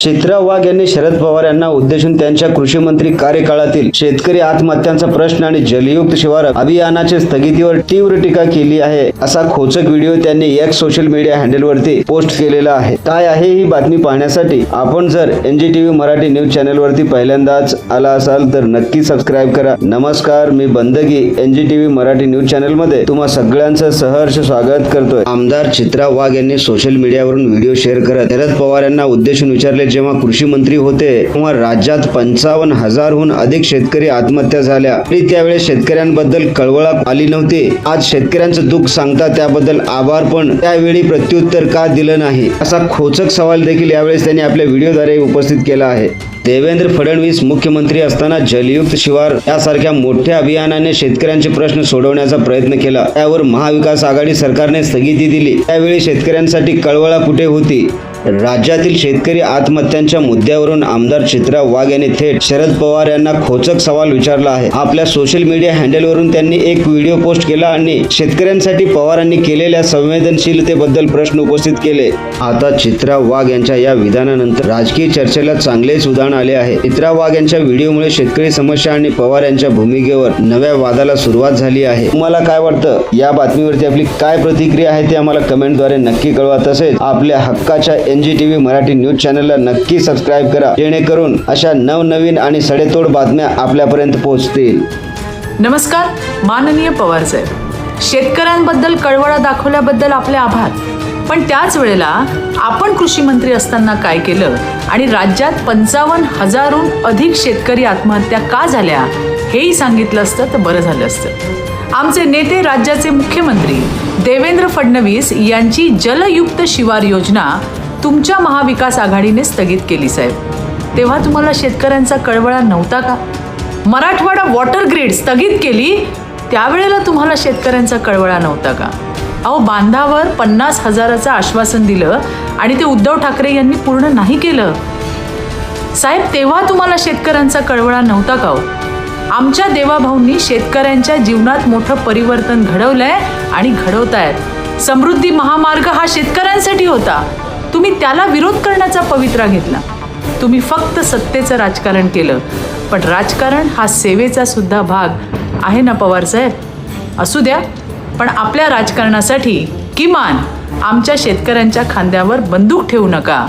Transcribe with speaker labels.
Speaker 1: चित्रा वाघ यांनी शरद पवार यांना उद्देशून त्यांच्या कृषी मंत्री कार्यकाळातील शेतकरी आत्महत्यांचा प्रश्न आणि जलयुक्त शिवार अभियानाच्या स्थगितीवर तीव्र टीका केली आहे. असा खोचक व्हिडिओ त्यांनी एक सोशल मीडिया हँडलवरती पोस्ट केलेला आहे. काय आहे ही बातमी पाहण्यासाठी आपण जर एनजीटीव्ही मराठी न्यूज चॅनलवरती पहिल्यांदाच आला असाल तर नक्की सबस्क्राईब करा. नमस्कार मी बंदगी एनजीटीव्ही मराठी न्यूज चॅनलमध्ये तुम्हा सगळ्यांचं सहर्ष स्वागत करतोय. आमदार चित्रा वाघ यांनी सोशल मीडियावरून व्हिडिओ शेअर करत शरद पवार यांना उद्देशून विचारले जेव्हा कृषी मंत्री होते तेव्हा राज्यात पंचावन्न हजारहून अधिक शेतकरी आत्महत्या झाल्या. आणि त्यावेळेस शेतकऱ्यांबद्दल कळवळा आली नव्हती. आज शेतकऱ्यांचं दुःख सांगता त्याबद्दल आभार पण त्यावेळी प्रत्युत्तर का दिलं नाही? असा खोचक सवाल देखील यावेळेस त्यांनी आपल्या व्हिडिओद्वारे उपस्थित केला आहे. देवेंद्र फडणवीस मुख्यमंत्री असताना जलयुक्त शिवार यासारख्या मोठ्या अभियानाने शेतकऱ्यांचे प्रश्न सोडवण्याचा प्रयत्न केला. त्यावर महाविकास आघाडी सरकारने स्थगिती दिली. त्यावेळी शेतकऱ्यांसाठी कळवळा कुठे होती? राज्यातील शेतकरी आत्महत्यांच्या मुद्द्यावरून आमदार चित्रा वाघ यांनी थेट शरद पवार यांना खोचक सवाल विचारला आहे. आपल्या सोशल मीडिया हँडलवरून त्यांनी एक व्हिडिओ पोस्ट केला आणि शेतकऱ्यांसाठी पवारांनी केलेल्या संवेदनशीलतेबद्दल प्रश्न उपस्थित केले. आता चित्रा वाघ यांच्या या विधानानंतर राजकीय चर्चेला चांगलेच उदाहरण आले आहे. चित्रा वाघ यांच्या व्हिडिओमुळे शेतकरी समस्या आणि पवार यांच्या भूमिकेवर नव्या वादाला सुरुवात झाली आहे. तुम्हाला काय वाटतं? या बातमीवरती आपली काय प्रतिक्रिया आहे ते आम्हाला कमेंटद्वारे नक्की कळवा. तसेच आपल्या हक्काच्या एन जी मराठी न्यूज चॅनलला नक्की सबस्क्राईब करा. जेणेकरून अशा नवनवीन आणि सडेतोड बातम्या आपल्यापर्यंत पोहोचतील.
Speaker 2: नमस्कार माननीय पवार साहेब शेतकऱ्यांबद्दल कळवळा दाखवल्याबद्दल आपले आभार. पण त्याच वेळेला आपण कृषी मंत्री असताना काय केलं? आणि राज्यात पंचावन्न हजारहून अधिक शेतकरी आत्महत्या का झाल्या? हेही सांगितलं असतं तर बरं झालं असतं. आमचे नेते राज्याचे मुख्यमंत्री देवेंद्र फडणवीस यांची जलयुक्त शिवार योजना तुमच्या महाविकास आघाडीने स्थगित केली साहेब. तेव्हा तुम्हाला शेतकऱ्यांचा कळवळा नव्हता का? मराठवाडा वॉटर ग्रीड स्थगित केली त्यावेळेला तुम्हाला शेतकऱ्यांचा कळवळा नव्हता का? अहो बांधावर पन्नास हजाराचं आश्वासन दिलं आणि ते उद्धव ठाकरे यांनी पूर्ण नाही केलं. साहेब तेव्हा तुम्हाला शेतकऱ्यांचा कळवळा नव्हता का हो? आमच्या देवाभाऊंनी शेतकऱ्यांच्या जीवनात मोठं परिवर्तन घडवलंय आणि घडवतायत. समृद्धी महामार्ग हा शेतकऱ्यांसाठी होता. तुम्ही त्याला विरोध करण्याचा पवित्रा घेतला. तुम्ही फक्त सत्तेचं राजकारण केलं. पण राजकारण हा सेवेचा सुद्धा भाग आहे ना पवारसाहेब असू द्या. पण आपल्या राजकारणासाठी किमान आमच्या शेतकऱ्यांच्या खांद्यावर बंदूक ठेवू नका.